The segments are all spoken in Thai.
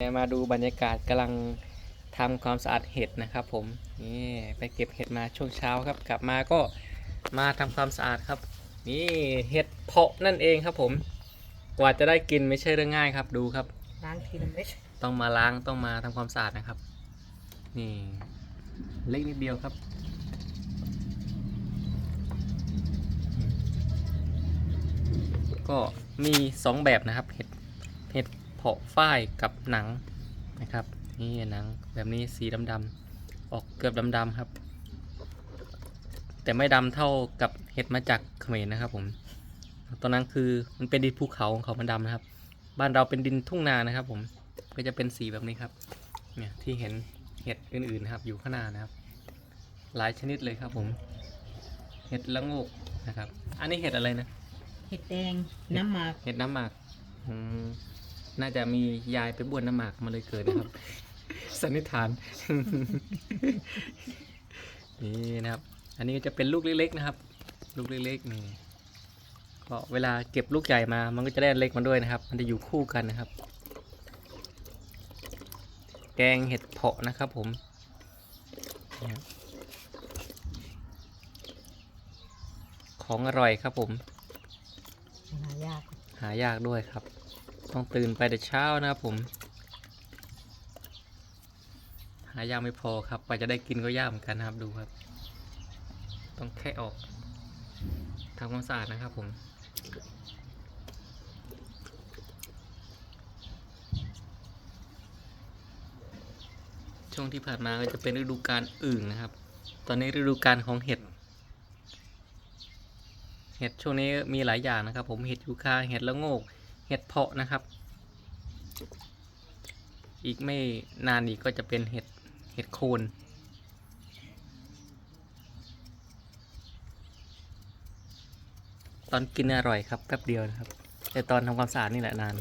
มาดูบรรยากาศกำลังทำความสะอาดเห็ดนะครับ ผมนี่ไปเก็บเห็ดมาช่วงเช้าครับ กลับมาก็มาทำความสะอาดครับ นี่เห็ดเพาะนั่นเองครับผม กว่าจะได้กินไม่ใช่เรื่องง่ายครับดูครับ ล้างทีละเม็ดต้องมาล้างต้องมาทำความสะอาดนะครับ นี่เล็กนิดเดียวครับ ก็มีสองแบบนะครับเห็ดเห็ด เพาะฝ้ายกับหนังนะครับ นี่หนังแบบนี้สีดำๆออกเกือบดำๆครับ แต่ไม่ดำเท่ากับเห็ดมาจากเขมรนะครับผมตอนนั้นคือมันเป็นดินภูเขาของเขามันดำนะครับ บ้านเราเป็นดินทุ่งนานะครับ ผมก็จะเป็นสีแบบนี้ครับ เนี่ยที่เห็นเห็ดอื่นๆนะครับ อยู่ข้างหน้านะครับ หลายชนิดเลยครับผม เห็ดละโงกนะครับ อันนี้เห็ดอะไรนะ เห็ดแดง น้ำหมาก เห็ดน้ำหมากอืม น่าจะมียายไปบ้วนน้ำหมากมาเลยเกิดนะครับ สันนิษฐาน นี่นะครับ อันนี้ก็จะเป็นลูกเล็กๆนะครับ ลูกเล็กๆนี่ก็เวลาเก็บลูกใหญ่มา มันก็จะได้เล็กมาด้วยนะครับ มันจะอยู่คู่กันนะครับ แกงเห็ดเพาะนะครับผมนี่ครับของอร่อยครับผม หายาก หายากด้วยครับ ต้องตื่นไปแต่เช้านะครับผมหายากไม่พอครับกว่าจะได้กินก็ยากเหมือนกันนะครับดูครับ ต้องแค่ออกทำความสะอาดนะครับผมช่วงที่ผ่านมาก็จะเป็นฤดูกาลอึ่งนะครับ ตอนนี้ฤดูกาลของเห็ด เห็ดช่วงนี้มีหลายอย่างนะครับ ผมเห็ดยูคาเห็ดละโงก เห็ดเพาะนะครับ อีกไม่นานอีกก็จะเป็นเห็ดเห็ดโคนตอนกินอร่อยครับแป๊บเดียวนะครับ แต่ตอนทำความสะอาดนี่แหละนาน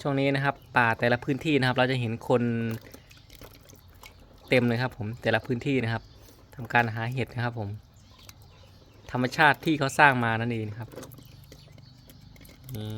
ช่วงนี้นะครับป่าแต่ละพื้นที่นะครับ เราจะเห็นคนเต็มเลยครับผมแต่ละพื้นที่นะครับทำการหาเห็ดนะครับผม ธรรมชาติที่เขาสร้างมานั่นเองครับนี่